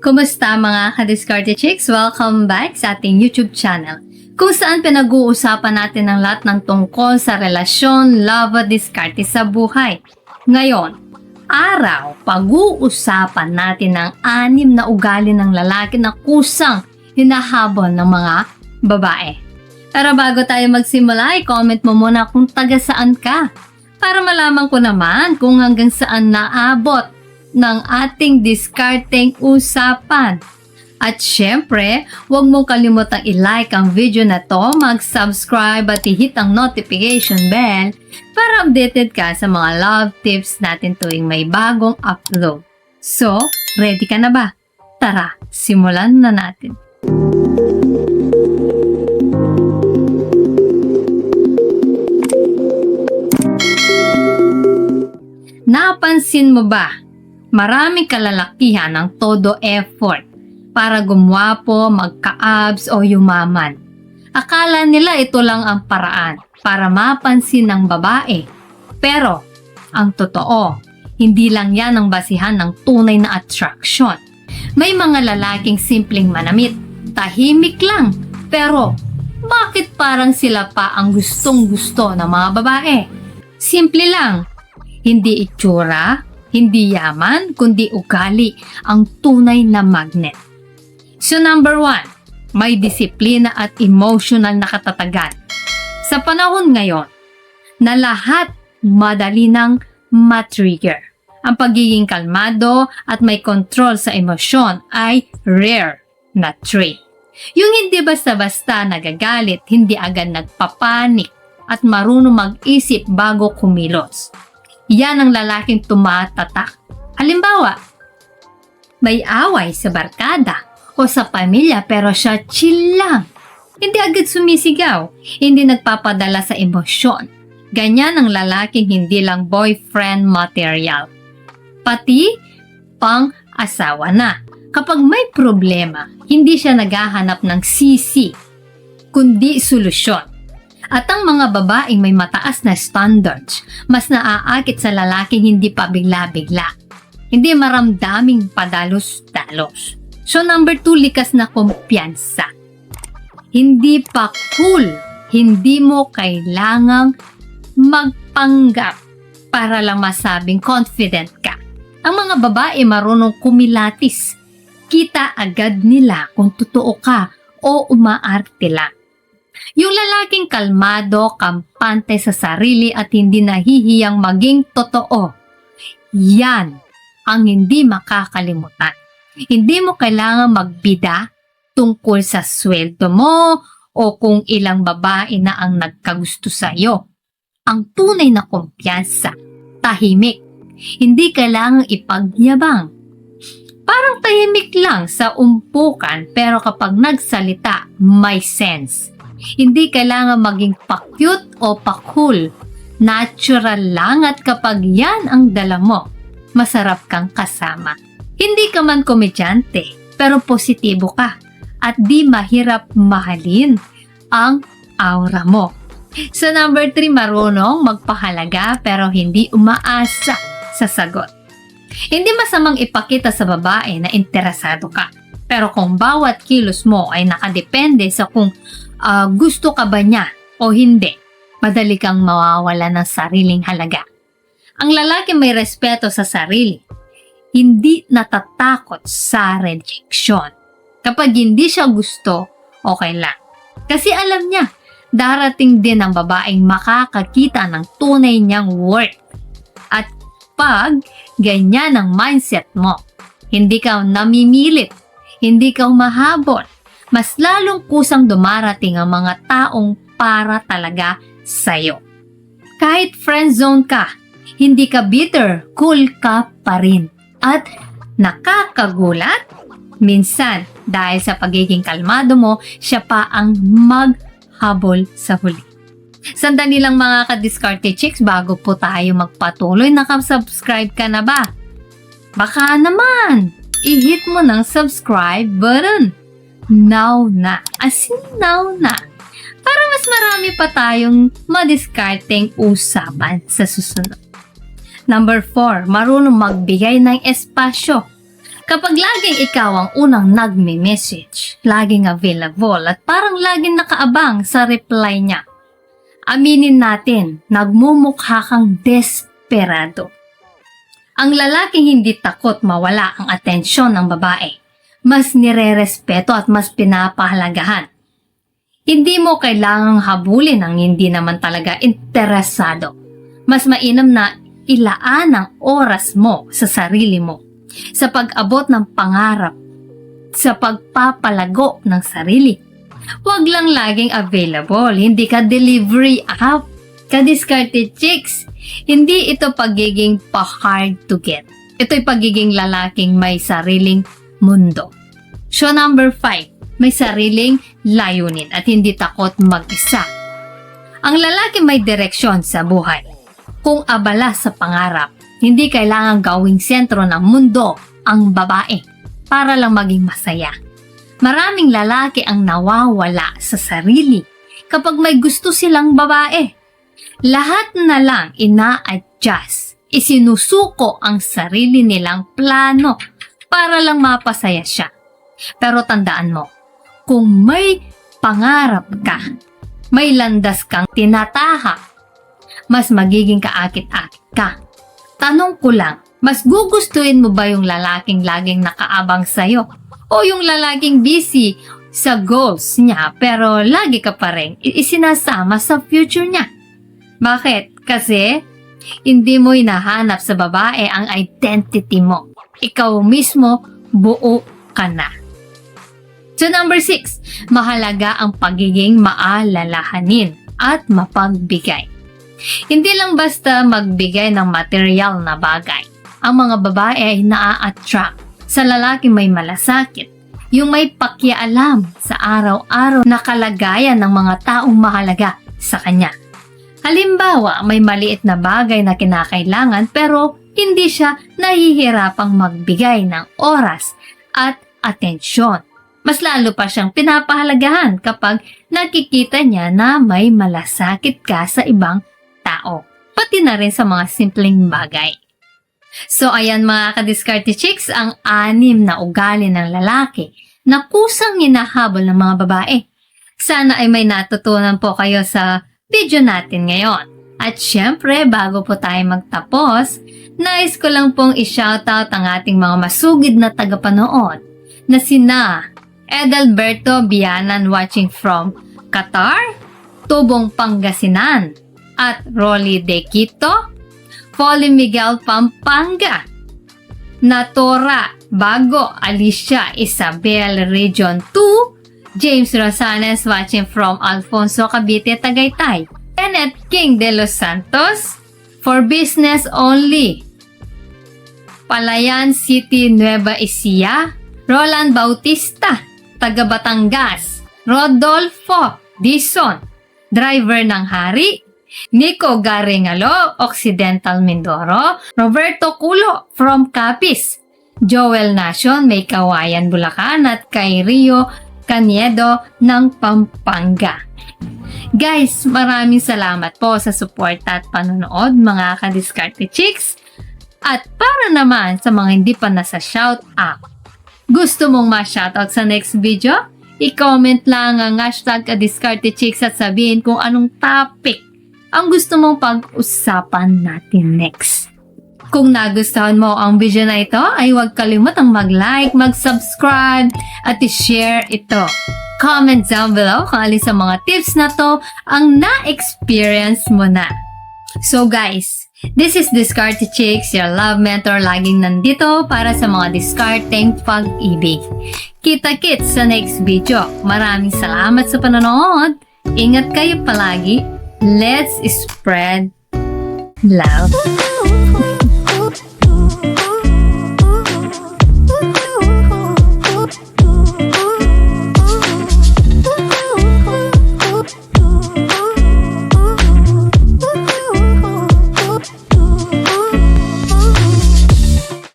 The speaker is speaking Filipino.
Kumusta mga ka-discarded chicks? Welcome back sa ating YouTube channel kung saan pinag-uusapan natin ang lahat ng tungkol sa relasyon, love at diskarte sa buhay. Ngayon, araw, pag-uusapan natin ang anim na ugali ng lalaki na kusang hinahabol ng mga babae. Pero bago tayo magsimula, i-comment mo muna kung taga saan ka para malaman ko naman kung hanggang saan naabot ng ating discarding usapan. At syempre, huwag mong kalimutang i-like ang video na to, mag-subscribe at i-hit ang notification bell para updated ka sa mga love tips natin tuwing may bagong upload. So, ready ka na ba? Tara, simulan na natin. Napansin mo ba? Maraming kalalakihan ang todo effort para gumwapo, magka-abs o yumaman. Akala nila ito lang ang paraan para mapansin ng babae. Pero, ang totoo, hindi lang yan ang basihan ng tunay na attraction. May mga lalaking simpleng manamit, tahimik lang, pero bakit parang sila pa ang gustong gusto ng mga babae? Simple lang, hindi itsura, hindi yaman, kundi ugali ang tunay na magnet. So number one, may disiplina at emotional na katatagan. Sa panahon ngayon, na lahat madali nang matrigger. Ang pagiging kalmado at may control sa emosyon ay rare na trait. Yung hindi basta-basta nagagalit, hindi agad nagpapanik at marunong mag-isip bago kumilos. Yan ang lalaking tumatatak. Halimbawa, may away sa barkada o sa pamilya pero siya chill lang. Hindi agad sumisigaw, hindi nagpapadala sa emosyon. Ganyan ang lalaking hindi lang boyfriend material. Pati pang asawa na. Kapag may problema, hindi siya naghahanap ng sisi, kundi solusyon. At ang mga babaeng may mataas na standards, mas naaakit sa lalaking hindi pa bigla-bigla. Hindi maramdaming padalos-dalos. So number two, likas na kumpiyansa. Hindi pa cool. Hindi mo kailangang magpanggap para lang masabing confident ka. Ang mga babae marunong kumilatis. Kita agad nila kung totoo ka o umaarte lang. Yung lalaking kalmado, kampante sa sarili at hindi nahihiyang maging totoo. Yan ang hindi makakalimutan. Hindi mo kailangan magbida tungkol sa sweldo mo o kung ilang babae na ang nagkagusto sa iyo. Ang tunay na kumpiyansa, tahimik. Hindi kailangang ipagyabang. Parang tahimik lang sa umpukan pero kapag nagsalita, may sense. Hindi kailangan maging pa-cute o pa-cool. Natural lang at kapag yan ang dala mo, masarap kang kasama. Hindi ka man komedyante, pero positibo ka at di mahirap mahalin ang aura mo. Sa number 3, marunong magpahalaga pero hindi umaasa sa sagot. Hindi masamang ipakita sa babae na interesado ka. Pero kung bawat kilos mo ay nakadepende sa kung ah, gusto ka ba niya o hindi, madali kang mawawala ng sariling halaga. Ang lalaki may respeto sa sarili, hindi natatakot sa rejection. Kapag hindi siya gusto, okay lang. Kasi alam niya, darating din ang babaeng makakakita ng tunay niyang worth. At pag ganyan ang mindset mo, hindi ka namimilit, hindi ka humahabol, mas lalong kusang dumarating ang mga taong para talaga sa'yo. Kahit friend zone ka, hindi ka bitter, cool ka pa rin. At nakakagulat, minsan dahil sa pagiging kalmado mo, siya pa ang maghabol sa huli. Sandali lang mga ka-discarte chicks bago po tayo magpatuloy. Nakasubscribe ka na ba? Baka naman, i-hit mo ng subscribe button. Now na. As in now na. Para mas marami pa tayong madiskarteng usapan sa susunod. Number 4, marunong magbigay ng espasyo. Kapag laging ikaw ang unang nagme-message, laging available at parang laging nakaabang sa reply niya, aminin natin, nagmumukha kang desperado. Ang lalaking hindi takot mawala ang atensyon ng babae, mas nire-respeto at mas pinapahalagahan. Hindi mo kailangang habulin ang hindi naman talaga interesado. Mas mainam na ilaan ang oras mo sa sarili mo, sa pag-abot ng pangarap, sa pagpapalago ng sarili. Huwag lang laging available, hindi ka delivery app, ka discarded chicks. Hindi ito pagiging pa-hard to get. Ito'y pagiging lalaking may sariling mundo. Show number 5, may sariling layunin at hindi takot mag-isa. Ang lalaki may direksyon sa buhay. Kung abala sa pangarap, hindi kailangan gawing sentro ng mundo ang babae para lang maging masaya. Maraming lalaki ang nawawala sa sarili kapag may gusto silang babae. Lahat na lang ina-adjust, isinusuko ang sarili nilang plano para lang mapasaya siya. Pero tandaan mo, kung may pangarap ka, may landas kang tinatahak, mas magiging kaakit-akit ka. Tanong ko lang, mas gugustuhin mo ba yung lalaking laging nakaabang sa'yo? O yung lalaking busy sa goals niya pero lagi ka pa rin isinasama sa future niya? Bakit? Kasi hindi mo hinahanap sa babae ang identity mo. Ikaw mismo buo ka na. So number six, mahalaga ang pagiging maalalahanin at mapagbigay. Hindi lang basta magbigay ng material na bagay. Ang mga babae ay naa-attract sa lalaki may malasakit, yung may pakialam sa araw-araw na kalagayan ng mga taong mahalaga sa kanya. Halimbawa, may maliit na bagay na kinakailangan pero hindi siya nahihirapang magbigay ng oras at atensyon. Mas lalo pa siyang pinapahalagahan kapag nakikita niya na may malasakit ka sa ibang tao. Pati na rin sa mga simpleng bagay. So ayan mga kadiskarte chicks, ang anim na ugali ng lalaki na kusang hinahabol ng mga babae. Sana ay may natutunan po kayo sa video natin ngayon. At syempre, bago po tayo magtapos, nais ko lang pong i-shoutout ang ating mga masugid na tagapanood na sina Edalberto Bianan watching from Qatar, Tubong Pangasinan, at Rolly De Quito, Folly Miguel Pampanga, Natora Bago Alicia Isabel Region 2, James Rosanes watching from Alfonso Cavite Tagaytay, Kenneth King de los Santos, for business only, Palayan City Nueva Ecija, Roland Bautista, taga Batangas, Rodolfo Dison, driver ng Hari, Nico Garengalo, Occidental Mindoro, Roberto Culo from Capiz, Joel Nation, may Kawayan, Bulacan at kay Rio Caniedo ng Pampanga. Guys, maraming salamat po sa suporta at panonood mga kadiskarte chicks. At para naman sa mga hindi pa nasa shout out, gusto mong ma-shoutout sa next video? I-comment lang ang hashtag kadiskarte chicks at sabihin kung anong topic ang gusto mong pag-usapan natin next. Kung nagustuhan mo ang video na ito, ay huwag kalimutang mag-like, mag-subscribe, at i-share ito. Comment down below kung alin sa mga tips na to ang na-experience mo na. So guys, this is Discarte Chicks, your love mentor laging nandito para sa mga discarding pag-ibig. Kita-kits sa next video. Maraming salamat sa panonood. Ingat kayo palagi. Let's spread love.